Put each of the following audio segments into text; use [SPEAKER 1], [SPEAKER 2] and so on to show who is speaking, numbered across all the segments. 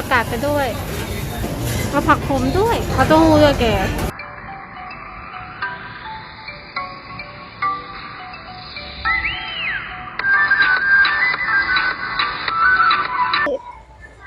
[SPEAKER 1] ผักกาดไปด้วย เอาผักขมด้วยเอาเต้าหู้ด้วยแก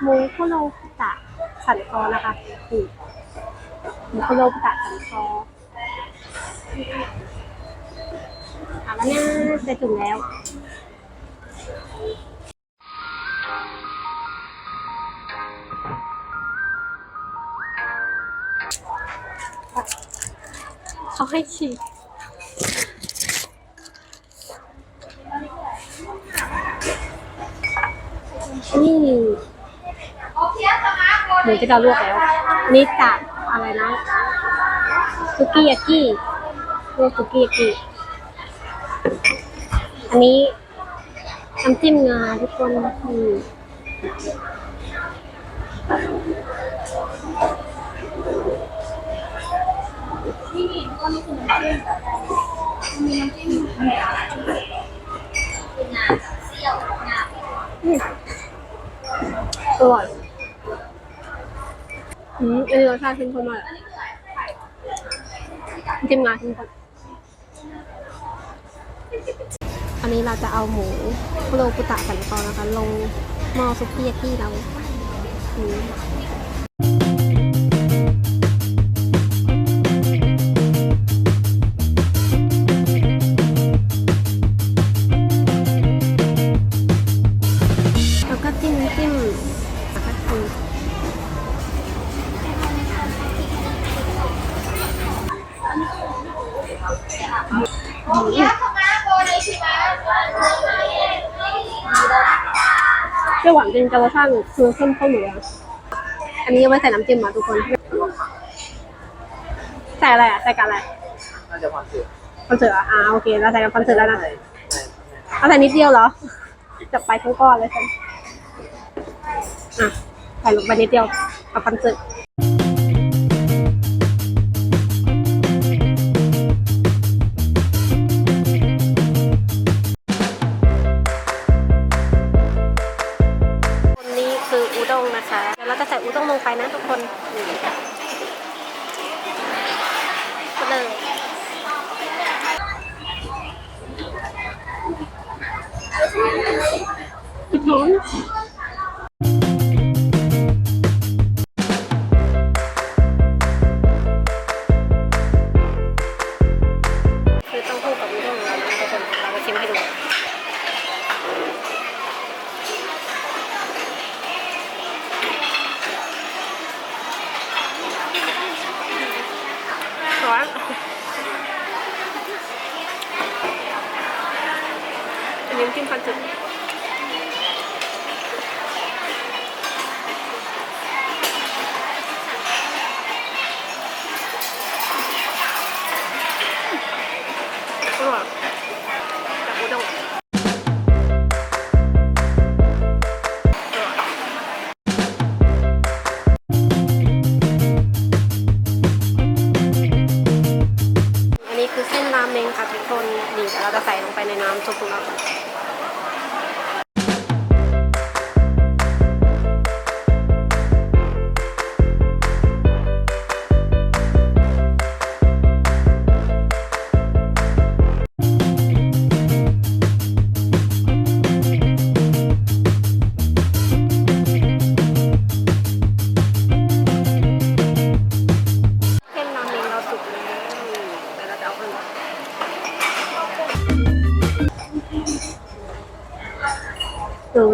[SPEAKER 1] หมูคุโรบุตะสันคอนะคะนี่หมูคุโรบุตะสันคอเอาแล้วนะใส่ถุงแล้ว ให้ฉีดนี่หมูที่เราลวกแล้ว นี่จากอะไรนะสุกี้ยากิลวกสุกี้ยากิอันนี้น้ำจิ้มงาทุกคนอื มอร่อยอืมอันนี้รสชาติเข้มข้นมากจิ้มงาเข้มข้นอันนี้เราจะเอาหมูโรกุตะสันคอนะคะ ลงหม้อซุกี้ยากิเราอืม จริงแต่รสชาติคือเข้มข้นอยู่แล้วอันนี้ยังไม่ใส่น้ำจิ้มอะทุกคนใส่อะไรอะใส่กับอะไร
[SPEAKER 2] น่าจะความเสื่อม
[SPEAKER 1] คอนเสิร์ตอะอ่าโอเคเราใส่กับคอนเสิร์ตแล้วนะ
[SPEAKER 2] ใช่ใช่
[SPEAKER 1] เอาใส่นิดเดียวเหรอจะไปทั้งก้อนเลยฉันอะใส่ลงไปนิดเดียวเอาคอนเสิร์ต ไปนะทุกคน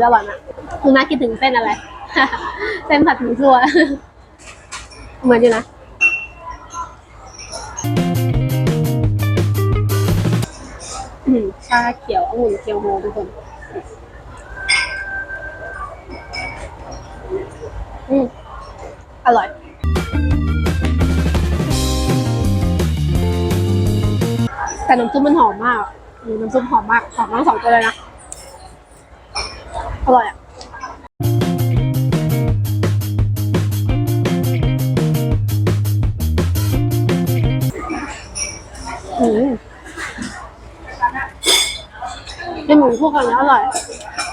[SPEAKER 1] ถึงแล้ววันอะคุณน้าคิดถึงเส้นอะไร เส้นผัดหมูทั่วเหมือนอยู่นะอืมชาเขียวองุ่นเคียวโฮทุกคนอืมอร่อย แต่น้ำซุปมันหอมมากอืมน้ำซุปหอมมาก หอมทั้งสองตัวเลยนะ อร่อยอะอืมเป็นหมูพวกันแล้อร่อย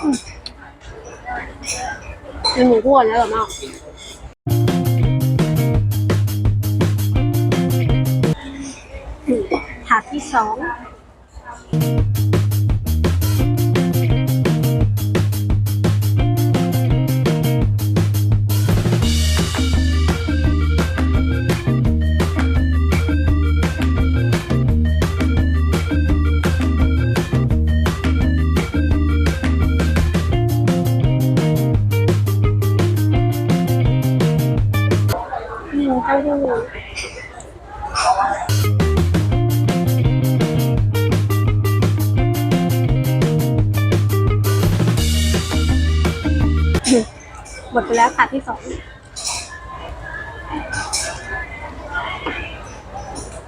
[SPEAKER 1] อืมเป็นหมูคั่วเนี่ยอร่อยมากอืมถาดที่สอง หมดไปแล้วค่ะที่สอง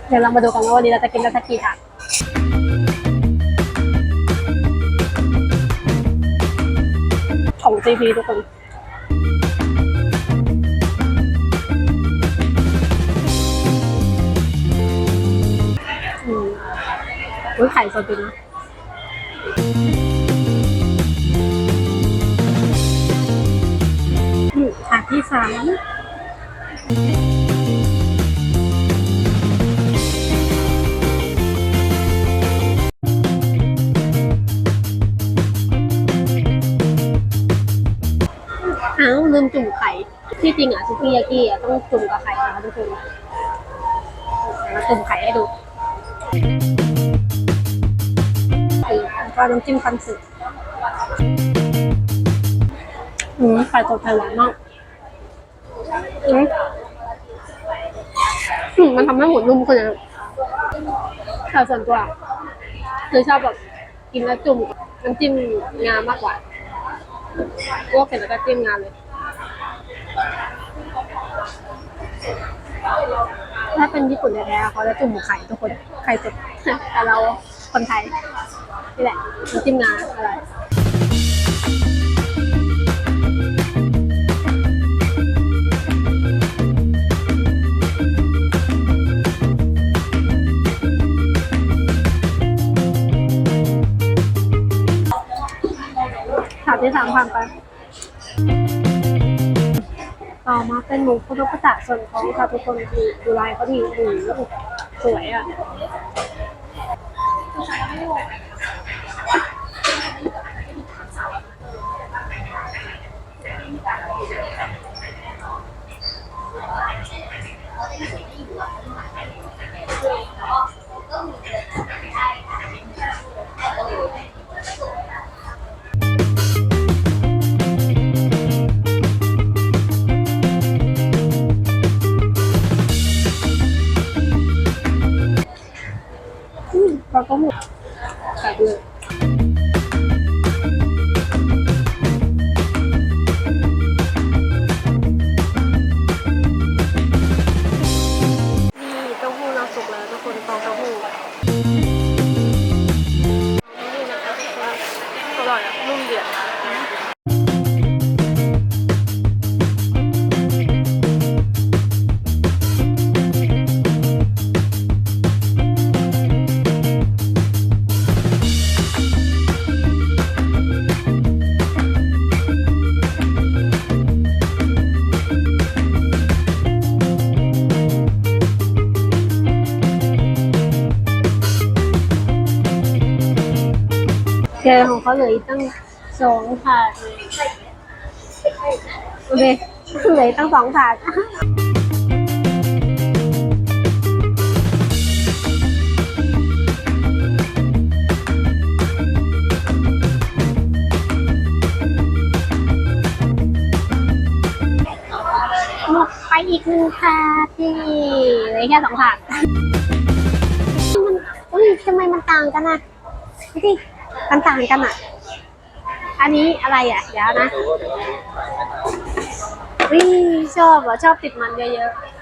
[SPEAKER 1] เดี๋ยวเรามาดูกันว่าวันนี้เราจะกินกันสักกี่ถาดของ GP ทุกคนอืมอุ้ยไข่สดดีนะ อืมถาดที่สามอ้าวลืมจุ่มไข่ ที่จริงอะซุกี้ยากิอะต้องจุ่มกับไข่นะคะทุกคนเดี๋ยวเราจุ่มไข่ให้ดูแล้วก็น้ำจิ้มคันสึ อืมไข่สดไข่หวานมากอืมอืมมันทำให้หมูนุ่มขึ้นนะแต่ส่วนตัวคือชอบแบบกินแล้วจุ่มน้ำจิ้มงามากกว่าพวกเสร็จแล้วก็จิ้มงาเลย ถ้าเป็นญี่ปุ่นแท้ๆเขาจะจุ่มไข่ทุกคนไข่สดแต่เราคนไทยนี่แหละน้ำจิ้มงาอะไร ถามที่สามผ่านไปต่อมาเป็นหมูคุโรบุตะส่วนของค่ะทุกคนดูดูลายเขาดีหูสวยอะ อืมปลาก็หมดกัดเลย แกของเขาเหลืออีกตั้งสองถาดโอเคเหลืออีกตั้งสองถาดหมดไปอีกหนึ่งถาดที่เหลือแค่สองถาดมันทำไมมันต่างกันนะดูสิ มันต่างกันอะ อันนี้อะไรอะ เดี๋ยวนะวิชอบเหรอชอบติดมันเยอะๆ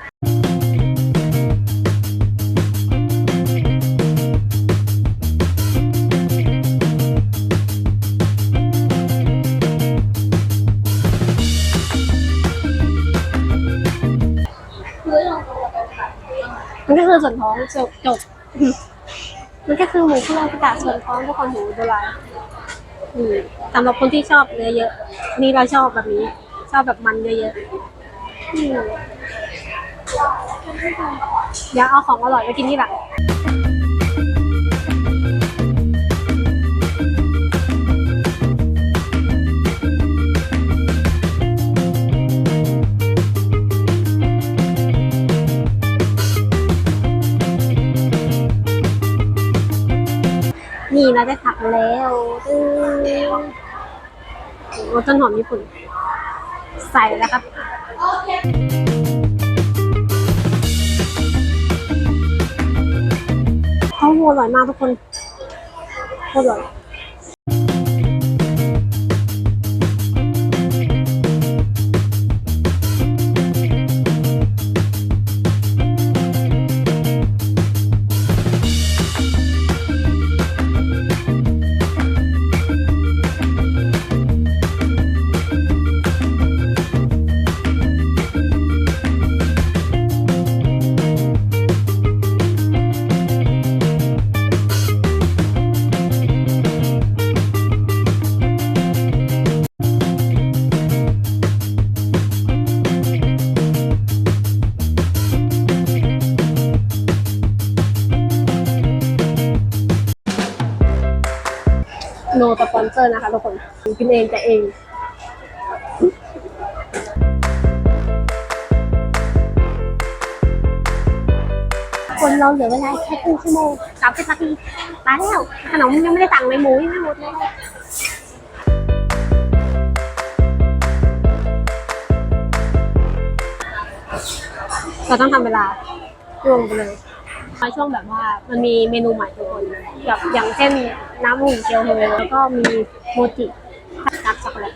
[SPEAKER 1] มันก็คือส่วนท้องจบจบ มันก็คือหมูคุโรบุตะส่วนท้องทุกคนหมูโบราณอืมสำหรับคนที่ชอบเนื้อเยอะ นี่เราชอบแบบนี้ ชอบแบบมันเยอะๆอืมเดี๋ยวเอาของอร่อยไปกินที่หลัง นี่เราได้ผักแล้วตึ้งโอ้ต้นหอมญี่ปุ่น ใส่แล้วครับเขาโหอร่อยมากทุกคนโคตรอร่อย ร์นะคะทุกคนกินเองแต่เองคนเราเหลือเวลาแค่ครึ่งชั่วโมงสามสิบนาทีมาแล้วขนมยังไม่ได้สั่งเลยหมูยังไม่หมดเลยเราต้องทำเวลาล่วงไปเลยมาช่วงแบบว่ามันมีเมนูใหม่ทุกคนแบบอย่างเช่นน้ำหุ่นเจลเฮแล้วก็มี โมจิดักช็อกโกแลต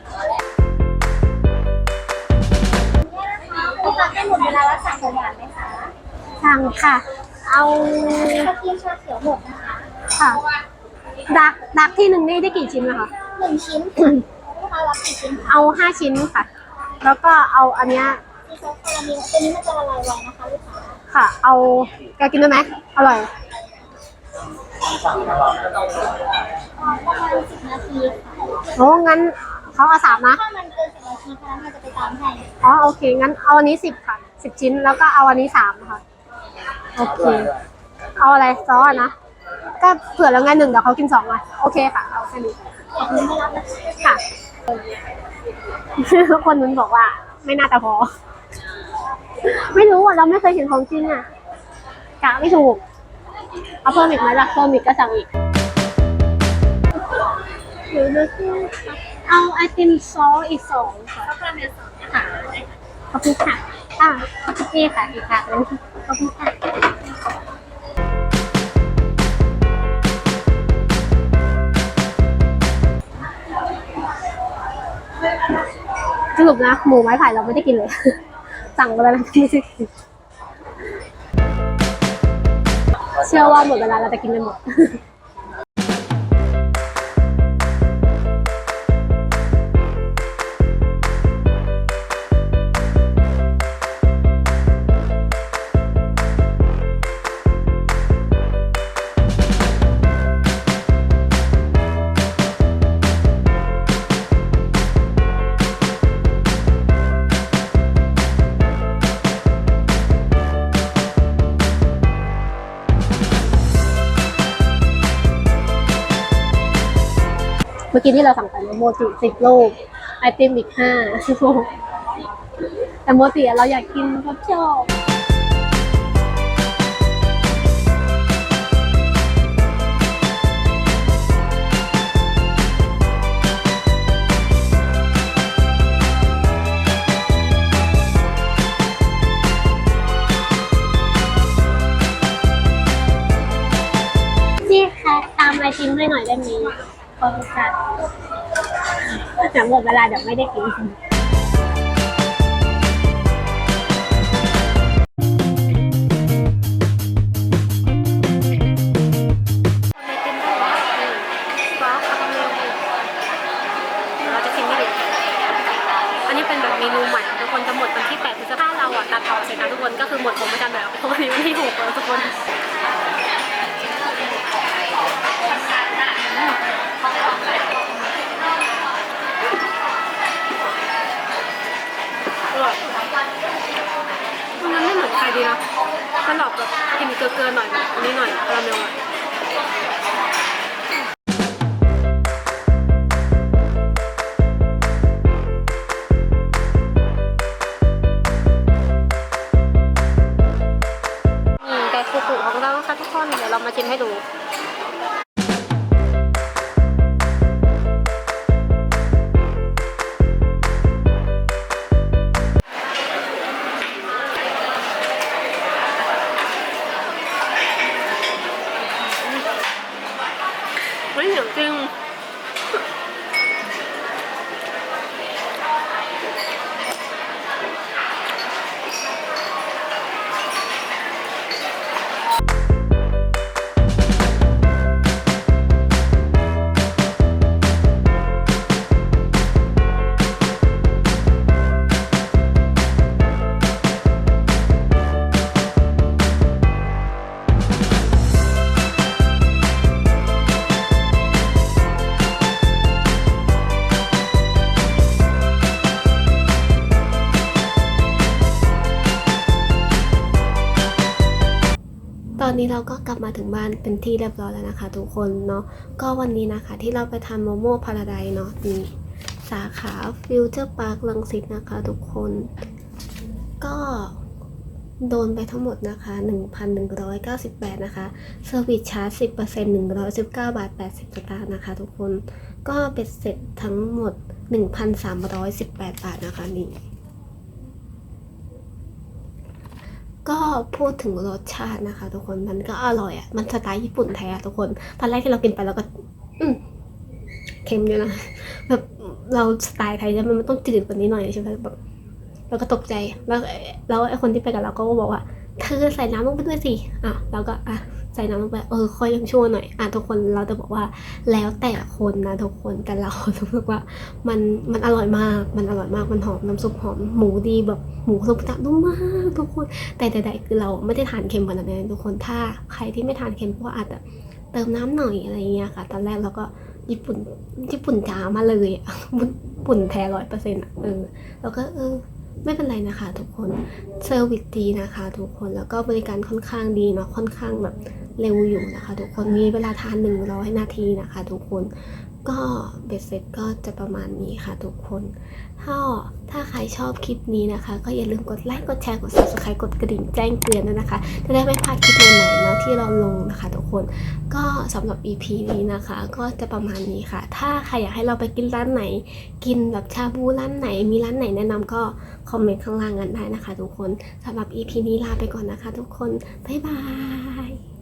[SPEAKER 2] ลูกค้าได้หมดเวลาแล้วสั่งของหวานไหมคะ
[SPEAKER 1] สั่งค่ะ เอา
[SPEAKER 2] ถ้าเพียงชาเขียวหมดนะคะ
[SPEAKER 1] ค่ะดักดักที่หนึ่งนี่ได้กี่ชิ้นนะคะ
[SPEAKER 2] หนึ่งชิ้นลูกค้ารับกี่ชิ้นคะ
[SPEAKER 1] เอาห้าชิ้นค่ะ แล้วก็เอาอันเนี้ย
[SPEAKER 2] มีซอสคาราเมลตัวนี้มันจะละลายไวนะคะลูกค้า
[SPEAKER 1] ค่ะ เอาแกกินได้ไหมอร่อย โอ้งั้นเขาเอาสามนะ
[SPEAKER 2] ถ้ามันเกินสิบนาทีพนักงานจะไปตามให้
[SPEAKER 1] อ๋อโอเค งั้นเอาอันนี้สิบค่ะสิบชิ้นแล้วก็เอาอันนี้สามค่ะ โอเค เอาอะไรซอสอะนะ ก็เผื่อแล้วไงหนึ่งเดี๋ยวเขากินสองอะโอเคค่ะ เอาแค่นี้
[SPEAKER 2] อยากนี้ไม่รับนะคะ
[SPEAKER 1] ค่ะ คนนั้นบอกว่า ไม่น่าจะพอ ไม่รู้อะเราไม่เคยเห็นของจริงอะกะไม่ถูก เอาเพิ่มอีกไหมล่ะเพิ่มอีกก็สั่งอีกหรือดูสิเอาไอติมซอสอีกสองค่ะ
[SPEAKER 2] ซอสคาราเมลสอง
[SPEAKER 1] ค่ะขอบคุณค่ะอ่าโอเคค่ะอีกค่ะนึงขอบคุณค่ะสรุปนะหมูไม้ไผ่เราไม่ได้กินเลย สั่งไปแล้วนะไม่ได้กิน เชื่อว่าหมดเวลาเราจะกินไปหมด มื่อกี้ที่เราสั่งไปโมจิสิบลูกไอติมอีกห้าลูกแต่โมจิเราอยากกินก็ชอบพี่คะตามไอติมให้หน่อยได้ไหม ขอบคุณค่ะเดี๋ยวหมดเวลาเดี๋ยวไม่ได้กิน ก็กลับมาถึงบ้านเป็นที่เรียบร้อยแล้วนะคะ ทุกคนเนาะก็วันนี้นะคะ ที่เราไปทำโมโม่พาราไดเนาะนี่สาขาฟิวเจอร์พาร์คลังสิตนะคะ ทุกคน ก็โดนไปทั้งหมดนะคะ 1,198 นะคะเซอร์วิสชาร์จ 10% 119 บาท 80 สตางค์นะคะ ทุกคน ก็เป็นเสร็จทั้งหมด 1,318 บาทนะคะนี่ ก็พูดถึงรสชาตินะคะ ทุกคนมันก็อร่อยอะ่ะ มันสไตล์ญี่ปุ่นแท้อะทุกคน ตอนแรกที่เรากินไปเราก็ อืมเค็มอยู่นะ แบบเราสไตล์ไทยจะมันต้องจืดกว่านี้หน่อยใช่ไหมแบบเราก็ตกใจ แล้วแล้วไอ้คนที่ไปกับเราก็บอกว่า เธอใส่น้ำลงไปด้วยสิ อะเราก็อะ ใส่น้ำลงไปเออค่อยยังชั่วหน่อยอะทุกคนเราจะบอกว่าแล้วแต่คนนะทุกคนแต่เรารู้สึกว่ามันมันอร่อยมากมันอร่อยมากมันหอมน้ำซุปหอมหมูดีแบบหมูสุกตะนุ่มมากทุกคน แต่ใดๆคือเราไม่ได้ทานเค็มขนาดนั้นทุกคนถ้าใครที่ไม่ทานเค็มก็อาจจะเติมน้ำหน่อยอะไรเงี้ยค่ะ ตอนแรกเราก็ญี่ปุ่นญี่ปุ่นจ๋ามาเลยญี่ปุ่นแท้ร้อยเปอร์เซ็นต์อะเออแล้วก็เออ ไม่เป็นไรนะคะ ทุกคนเซอร์วิสดีนะคะ ทุกคนแล้วก็บริการค่อนข้างดีเนาะค่อนข้างแบบเร็วอยู่นะคะ ทุกคนมีเวลาทานหนึ่งร้อยนาทีนะคะ ทุกคน ก็เบ็ดเสร็จก็จะประมาณนี้ค่ะทุกคน ถ้าถ้าใครชอบคลิปนี้นะคะ ก็อย่าลืมกดไลค์ กดแชร์ กด subscribe กดกระดิ่งแจ้งเตือนด้วยนะคะ จะได้ไม่พลาดคลิปใหม่ๆเนาะที่เราลงนะคะทุกคน ก็สำหรับ EP นี้นะคะ ก็จะประมาณนี้ค่ะ ถ้าใครอยากให้เราไปกินร้านไหน กินแบบชาบูร้านไหน มีร้านไหนแนะนำก็คอมเมนต์ข้างล่างกันได้นะคะ ทุกคนสำหรับ EP นี้ลาไปก่อนนะคะ ทุกคน บ๊ายบาย